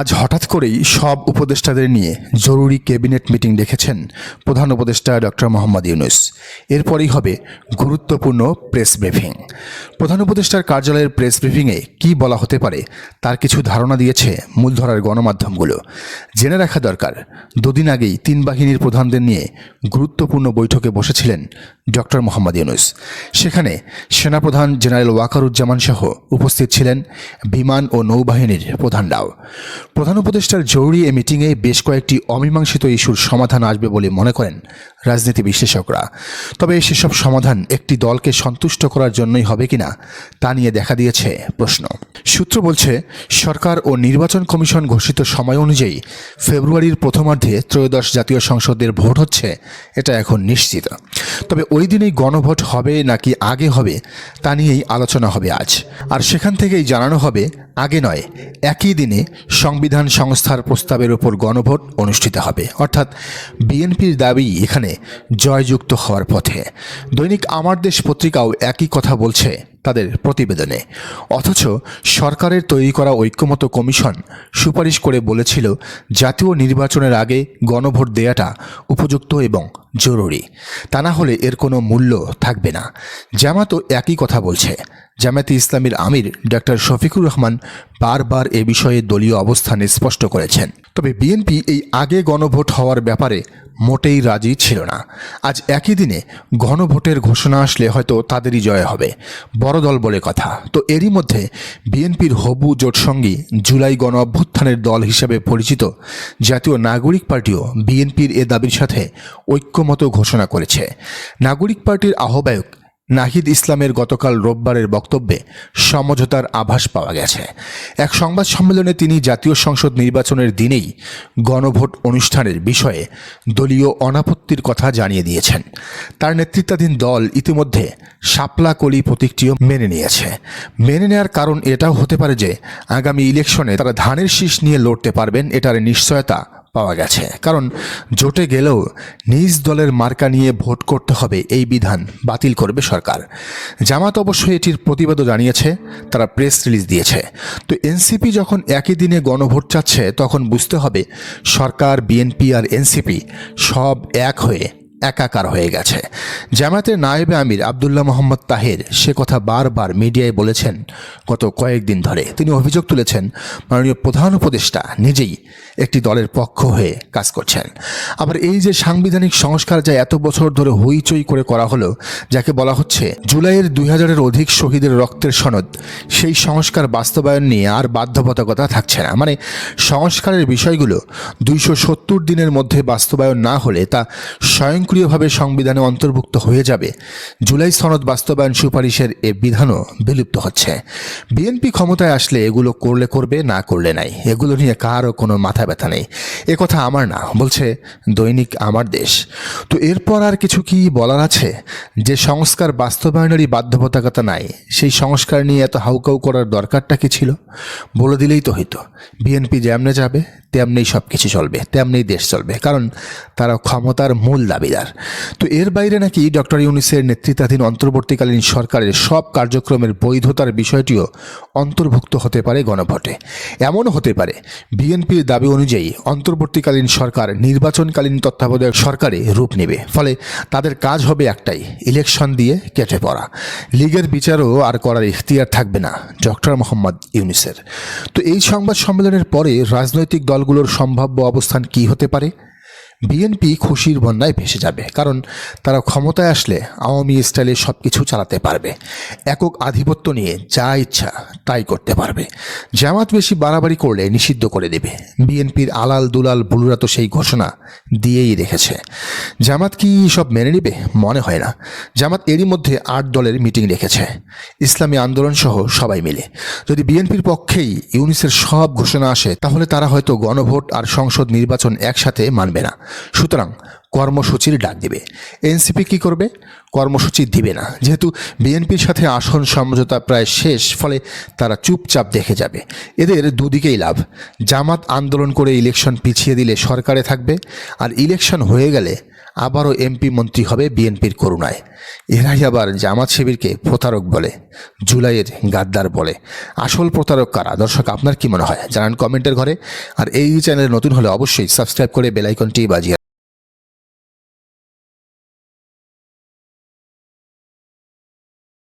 আজ হঠাৎ করেই সব উপদেষ্টাদের নিয়ে জরুরি ক্যাবিনেট মিটিং ডেকেছেন প্রধান উপদেষ্টা ডক্টর মোহাম্মদ ইউনুস। এরপরই হবে গুরুত্বপূর্ণ প্রেস ব্রিফিং। প্রধান উপদেষ্টার কার্যালয়ের প্রেস ব্রিফিংয়ে কী বলা হতে পারে তার কিছু ধারণা দিয়েছে মূলধারার গণমাধ্যমগুলো। জেনে রাখা দরকার, দুদিন আগেই তিন বাহিনীর প্রধানদের নিয়ে গুরুত্বপূর্ণ বৈঠকে বসেছিলেন ডক্টর মোহাম্মদ ইউনুস। সেখানে সেনাপ্রধান জেনারেল ওয়াকারুজ্জামান সহ উপস্থিত ছিলেন বিমান ও নৌবাহিনীর প্রধানরাও। প্রধান উপদেষ্টার জরুরি এ মিটিংয়ে বেশ কয়েকটি অমীমাংসিত ইস্যুর সমাধান আসবে বলে মনে করেন রাজনীতি বিশ্লেষকরা। তবে সেসব সমাধান একটি দলকে সন্তুষ্ট করার জন্যই হবে কিনা, তা নিয়ে দেখা দিয়েছে প্রশ্ন। সূত্র বলছে, সরকার ও নির্বাচন কমিশন ঘোষিত সময় অনুযায়ী ফেব্রুয়ারির প্রথমার্ধে ত্রয়োদশ জাতীয় সংসদের ভোট হচ্ছে, এটা এখন নিশ্চিত। তবে ওই দিনেই গণভোট হবে নাকি আগে হবে, তা নিয়েই আলোচনা হবে আজ। আর সেখান থেকেই জানানো হবে, আগে নয়, একই দিনে সংবিধান সংস্থার প্রস্তাবের উপর গণভোট অনুষ্ঠিত হবে। অর্থাৎ বিএনপির দাবি এখানে জয়যুক্ত হওয়ার পথে। দৈনিক আমার দেশ পত্রিকাও একই কথা বলছে তাদের প্রতিবেদনে। অথচ সরকারের তৈরি করা ঐক্যমত কমিশন সুপারিশ করে বলেছিল জাতীয় নির্বাচনের আগে গণভোট দেয়াটা উপযুক্ত এবং জরুরি। তা না হলে এর কোনো মূল্য থাকবে না। জামাতও একই কথা বলছে। জামায়াতে ইসলামীর আমির ডক্টর শফিকুর রহমান বারবার এ বিষয়ে দলীয় অবস্থান স্পষ্ট করেছেন। তবে বিএনপি এই আগে গণভোট হওয়ার ব্যাপারে মোটেই রাজি ছিল না। আজ একই দিনে গণভোটের ঘোষণা আসলে হয়তো তাদেরই জয় হবে। বড় দল বলে কথা। তো এরই মধ্যে বিএনপির হবু জোটসঙ্গী জুলাই গণ অভ্যুত্থানের দল হিসেবে পরিচিত জাতীয় নাগরিক পার্টিও বিএনপির এ দাবির সাথে ঐক্যমত ঘোষণা করেছে। নাগরিক পার্টির আহ্বায়ক নাহিদ ইসলামের গতকাল রোববারের বক্তব্যে সমঝোতার আভাস পাওয়া গেছে। এক সংবাদ সম্মেলনে তিনি জাতীয় সংসদ নির্বাচনের দিনেই গণভোট অনুষ্ঠানের বিষয়ে দলীয় অনাপত্তির কথা জানিয়ে দিয়েছেন। তার নেতৃত্বাধীন দল ইতিমধ্যে শাপলা কলি প্রতীকটিও মেনে নিয়েছে। মেনে নেওয়ার কারণ এটাও হতে পারে যে আগামী ইলেকশনে তারা ধানের শীষ নিয়ে লড়তে পারবেন, এটার নিশ্চয়তা পাওয়া গেছে। কারণ জোটে গেলেও নিজ দলের মার্কা নিয়ে ভোট করতে হবে এই বিধান বাতিল করবে সরকার। জামাত অবশ্যই এটির প্রতিবাদও জানিয়েছে, তারা প্রেস রিলিজ দিয়েছে। তো এনসিপি যখন একই দিনে গণভোট চাচ্ছে, তখন বুঝতে হবে সরকার, বিএনপি আর এনসিপি সব এক হয়ে একাকার হয়ে গেছে। জামাতের নায়েবে আমির আবদুল্লাহ মোহাম্মদ তাহের সে কথা বারবার মিডিয়ায় বলেছেন গত কয়েকদিন ধরে। তিনি অভিযোগ তুলেছেন, মাননীয় প্রধান উপদেষ্টা নিজেই একটি দলের পক্ষ হয়ে কাজ করছেন। আবার এই যে সাংবিধানিক সংস্কার যা এত বছর ধরে হইচই করে করা হলো, যাকে বলা হচ্ছে জুলাইয়ের দুই হাজারের অধিক শহীদের রক্তের সনদ, সেই সংস্কার বাস্তবায়ন নিয়ে আর বাধ্যবাধকতা থাকছে না। মানে সংস্কারের বিষয়গুলো দুইশো সত্তর দিনের মধ্যে বাস্তবায়ন না হলে তা স্বয়ংক্রিয়ভাবে সংবিধানে অন্তর্ভুক্ত হয়ে যাবে। জুলাই সনদ বাস্তবায়ন সুপারিশের এ বিধানও বিলুপ্ত হচ্ছে। বিএনপি ক্ষমতায় আসলে এগুলো করলে করবে, না করলে নাই। এগুলো নিয়ে কারও কোনো মাথা ব্যথা নেই। কথা আমার না, বলছে দৈনিক আমার দেশ। তো এরপর আর কিছু কি বলার আছে? যে সংস্কার বাস্তবায়নেরই বাধ্যবাধকতা নাই, সেই সংস্কার নিয়ে এত হাউকাউ করার দরকারটা কি ছিল? বলে দিলেই তো হইতো। বিএনপি যেমনে যাবে তেমনি সব কিছু চলবে তেমনি দেশ চলবে। কারণ তারা ক্ষমতার মূল দাবিদার। তো এর বাইরে নাকি ডক্টর ইউনিসের নেতৃত্বাধীন অন্তর্বর্তীকালীন সরকারের সব কার্যক্রমের বৈধতার বিষয়টিও অন্তর্ভুক্ত হতে পারে গণভোটে। এমনও হতে পারে, বিএনপির দাবি অনুযায়ী অন্তর্বর্তীকালীন সরকার নির্বাচনকালীন তত্ত্বাবধায়ক সরকারে রূপ নেবে। ফলে তাদের কাজ হবে একটাই, ইলেকশন দিয়ে কেটে পড়া। লীগের বিচারও আর করার ইখতিয়ার থাকবে না ডক্টর মোহাম্মদ ইউনিসের। তো এই সংবাদ সম্মেলনের পরে রাজনৈতিক দলগুলোর সম্ভাব্য অবস্থান কি হতে পারে? বিএনপি খুশির বন্যায় ভেসে যাবে, কারণ তারা ক্ষমতায় আসলে আওয়ামী স্টাইলে সব কিছু চালাতে পারবে। একক আধিপত্য নিয়ে যা ইচ্ছা তাই করতে পারবে। জামাত বেশি বাড়াবাড়ি করলে নিষিদ্ধ করে দেবে। বিএনপির আলাল দুলাল বুলুরা তো সেই ঘোষণা দিয়েই রেখেছে। জামাত কি সব মেনে নেবে? মনে হয় না। জামাত এরই মধ্যে আট দলের মিটিং রেখেছে। ইসলামী আন্দোলন সহ সবাই মিলে। যদি বিএনপির পক্ষেই ইউনিসের সব ঘোষণা আসে, তাহলে তারা হয়তো গণভোট আর সংসদ নির্বাচন একসাথে মানবে না। সুতরাং কর্মসূচির ডাক দিবে। এনসিপি কি করবে? কর্মসূচি দিবে না। যেহেতু বিএনপির সাথে আসন সমঝোতা প্রায় শেষ, ফলে তারা চুপচাপ দেখে যাবে। এদের দুদিকেই লাভ। জামাত আন্দোলন করে ইলেকশন পিছিয়ে দিলে সরকারে থাকবে, আর ইলেকশন হয়ে গেলে আবারও এমপি মন্ত্রী হবে বিএনপির করুণায়। এরাই আবার জামাত শিবিরকে প্রতারক বলে, জুলাইয়ের গাদ্দার বলে। আসল প্রতারক কারা? দর্শক, আপনার কি মনে হয়? জানান কমেন্টের ঘরে। আর এই চ্যানেল নতুন হলে অবশ্যই সাবস্ক্রাইব করে বেলাইকনটি বাজিয়ে